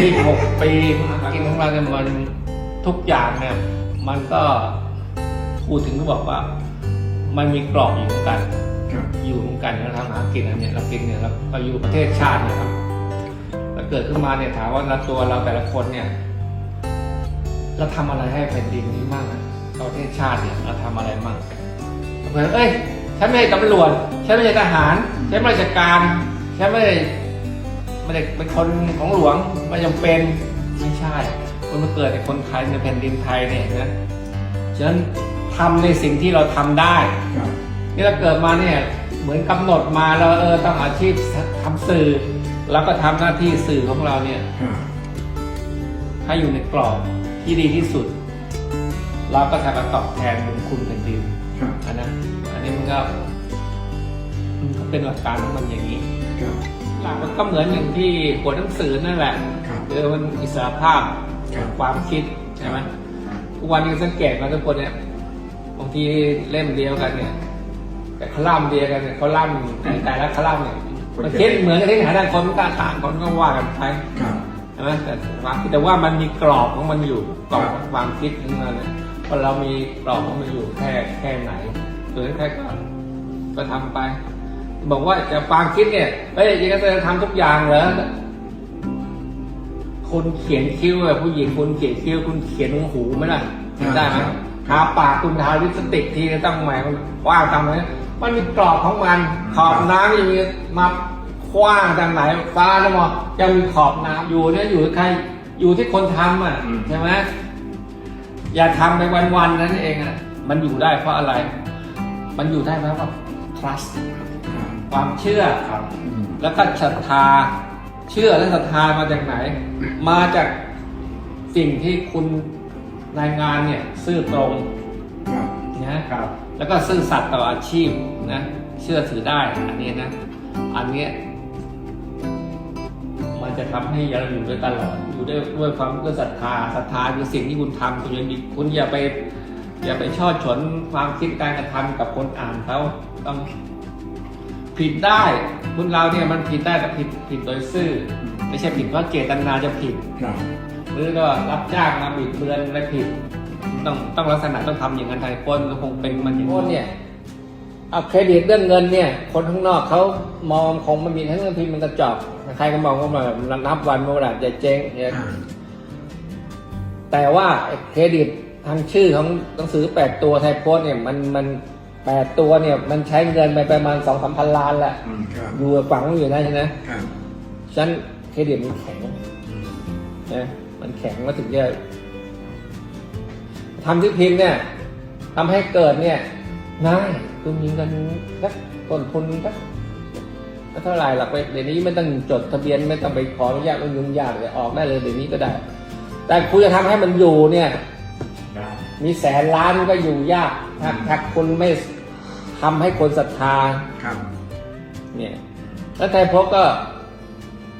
ที่หกปีกินของเราเนี่ยมันทุกอย่างเนี่ยมันก็พูดถึงก็บอกว่า มันมีกรอบอยู่เหมือนกัน อยู่เหมือนกันเราทำหากินอันเนี้ยเรากินเนี่ยเราเราอยู่ประเทศชาติเนะครับเราเกิดขึ้นมาเนี่ยถามว่าเราตัวเราแต่ละคนเนี่ยเราทำอะไรให้แผ่นดินนี้มั่งประเทศชาติเนี่ยเราทำอะไรมั่งเหมือนเอ้ยฉันไม่ใช่ตำรวจฉันไม่ใช่ทหารฉันไม่ใช่ราชการฉันไม่ ได้ไม่ได้เป็นคนของหลวงไม่จำเป็นไม่ใช่ คนมาเกิดในคนไทยในแผ่นดินไทยเนี่ยนะฉะนั้นทำในสิ่งที่เราทำได้ครับนี่เราเกิดมาเนี่ยเหมือนกำหนดมาเราเออต้องอาชีพทำสื่อ แล้วก็ทำหน้าที่สื่อของเราเนี่ยครับให้อยู่ในกรอบที่ดีที่สุด เราก็ทำมาตอบแทนบุญคุณแผ่นดินครับอันนั้นอันนี้มันก็มันก็เป็นหลักการของมันอย่างนี้ครับ หลักมันก็เหมือนอย่างที่กฎหนังสือนั่นแหละครับ คือมันอิสรภาพครับความคิดใช่ไหมทุกวันนี้สังเกตมาทุกคนเนี่ยบางทีเล่มเดียวกันเนี่ย แต่คอลัมน์เดียวกันเนี่ยคอลัมน์แต่ละคอลัมน์เนี่ยมันคิดเหมือนกันที่ไหนแต่คนมันก็ต่างคนก็ว่ากันไปครับใช่ไหมแต่ความคิดแต่ว่ามันมีกรอบของมันอยู่กรอบของความคิดของมันเนี่ยพอเรามีกรอบของมันอยู่แค่แค่ไหนหรือแค่ก็ก็ทำไป บอกว่าจะความคิดเนี่ยเฮ้ยยังจะทำทุกอย่างเหรอคุณเขียนคิ้วอะผู้หญิงคุณเขียนคิ้วคุณเขียนตรงหูไหมล่ะได้ไหมทาปากคุณทาลิปสติกทีต้องแหมมันกว้างตามนั้นมันมีกรอบของมัน ขอบน้ำยังมีมาคว้างทางไหนฟ้าแล้วมองยังมีขอบน้ำอยู่เนี่ยอยู่ที่ใครอยู่ที่คนทำอะใช่ไหมอย่าทำไปวันๆนั้นเองอะมันอยู่ได้เพราะอะไร มันอยู่ได้เพราะว่า trust ครับความเชื่อครับอืมแล้วก็ศรัทธา เชื่อและศรัทธามาจากไหน มาจากสิ่งที่คุณรายงานเนี่ยซื่อตรงครับนะครับ แล้วก็ซื่อสัตย์ต่ออาชีพนะ เชื่อถือได้ อันนี้นะ อันเนี้ยมันจะทำให้เราอยู่ได้ตลอด อยู่ได้ด้วยความด้วยศรัทธา ศรัทธาคือสิ่งที่คุณทำคุณอย่าคุณอย่าไป อย่าไปชอดฉนความคิดการกระทำกับคนอ่านเขาต้องผิดได้คุณเราเนี่ยมันผิดได้แต่ผิดผิดโดยซื่อ ไม่ใช่ผิดเพราะเจตนาจะผิดครับหรือก็รับจ้างมาบิดเบือนอะไรผิด ต้องต้องลักษณะต้องทำอย่างนั้นไทยคนก็คงเป็นมันอย่างนี้เนี่ยเอาเครดิตเรื่องเงินเนี่ย คนข้างนอกเขามองคงมันมีทั้งเรื่องพิมพ์มันกระจอกใครก็มองว่ามันนับวันเมื่อไหร่จะเจ๊งเนี่ยครับแต่ว่าเครดิต ทางชื่อของหนังสือแปดตัวไทยโพสต์เนี่ยมันมันแปดตัวเนี่ยมันใช้เงินไปประมาณสองสามพันล้านแหละอืมครับ อยู่ฝังอยู่นะใช่ไหมครับ ฉะนันเครดิตมันแข็งนะมันแข็งมาถึงจะทำที่พิมพ์เนี่ยทำให้เกิดเนี่ยง่ายคือมีเงินสักต้นทุนสักไม่เท่าไหร่หรอกไปเดี๋ยวนี้ไม่ต้องจดทะเบียนไม่ต้องไปขออนุญาตไม่ยุ่งยากเลยออกได้เลยเดี๋ยวนี้ก็ได้ แต่คุณจะทำให้มันอยู่เนี่ยได้ มีแสนล้านก็อยู่ยากถ้าถ้าคุณไม่ทำให้คนศรัทธาครับ เนี่ยแล้วไทยพบก็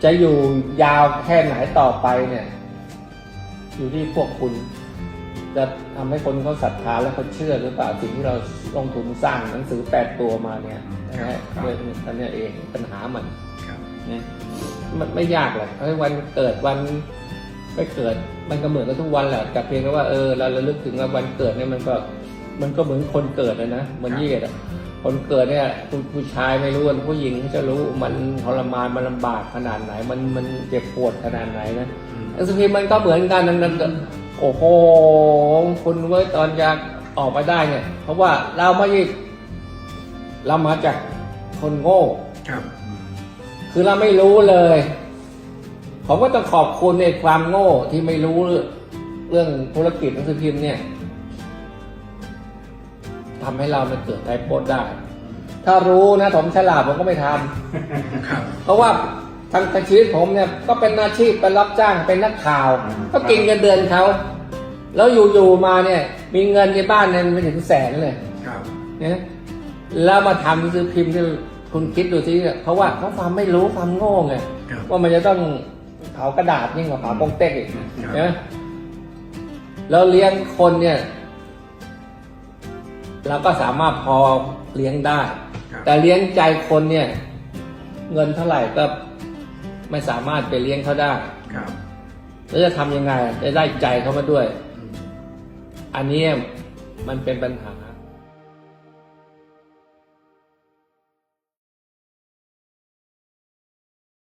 จะอยู่ยาวแค่ไหนต่อไปเนี่ย อยู่ที่พวกคุณ จะทำให้คนเขาศรัทธาและเขาเชื่อหรือเปล่าสิ่งที่เราลงทุนสร้างหนังสือแปดตัวมาเนี่ยนะฮะด้วยอันเนี้ยเองปัญหามันครับนะมันไม่ยากหรอกเฮ้ยวันเกิดวัน ไม่เกิดมันก็เหมือนกันทุกวันแหละแต่เพียงแต่ว่าเออเราระลึกถึงว่าวันเกิดเนี่ยมันก็มันก็เหมือนคนเกิดเลยนะเหมือนยี่เกดอะคนเกิดเนี่ยผู้ผู้ชายไม่รู้ว่าผู้หญิงจะรู้มันทรมานมันลำบากขนาดไหน มันมันเจ็บปวดขนาดไหนนะอืมหนังสือพิมพ์มันก็เหมือนกันนั้นนั้นโอ้โหคุณเว้ยตอนจะออกมาได้เนี่ย เพราะว่าเราไม่ใช่เรามาจากคนโง่ครับอืมคือเราไม่รู้เลย ผมก็ต้องขอบคุณในความโง่ที่ไม่รู้เรื่องธุรกิจหนังสือพิมพ์เนี่ยทำให้เรามันเกิดไทโพสต์ได้ ถ้ารู้นะผมฉลาดผมก็ไม่ทำครับเพราะว่าทางชีวิตผมเนี่ยก็เป็นอาชีพเป็นรับจ้างเป็นนักข่าวอืมก็กินเงินเดือนเขาแล้วอยู่ๆมาเนี่ย มีเงินในบ้านเนี่ยไม่ถึงแสนเลยครับนะแล้วมาทำหนังสือพิมพ์ที่คุณคิดดูสิเพราะว่าเขาความไม่รู้ความโง่ไงครับว่ามันจะต้อง เผากระดาษยิ่งกว่าเผาโปงเต็กอีกครับนะแล้วเลี้ยงคนเนี่ย เราก็สามารถพอเลี้ยงได้ครับแต่เลี้ยงใจคนเนี่ย เงินเท่าไหร่ก็ไม่สามารถไปเลี้ยงเขาได้ครับแล้วจะทำยังไงจะได้ใจเขามาด้วย อันเนี้ยมันเป็นปัญหา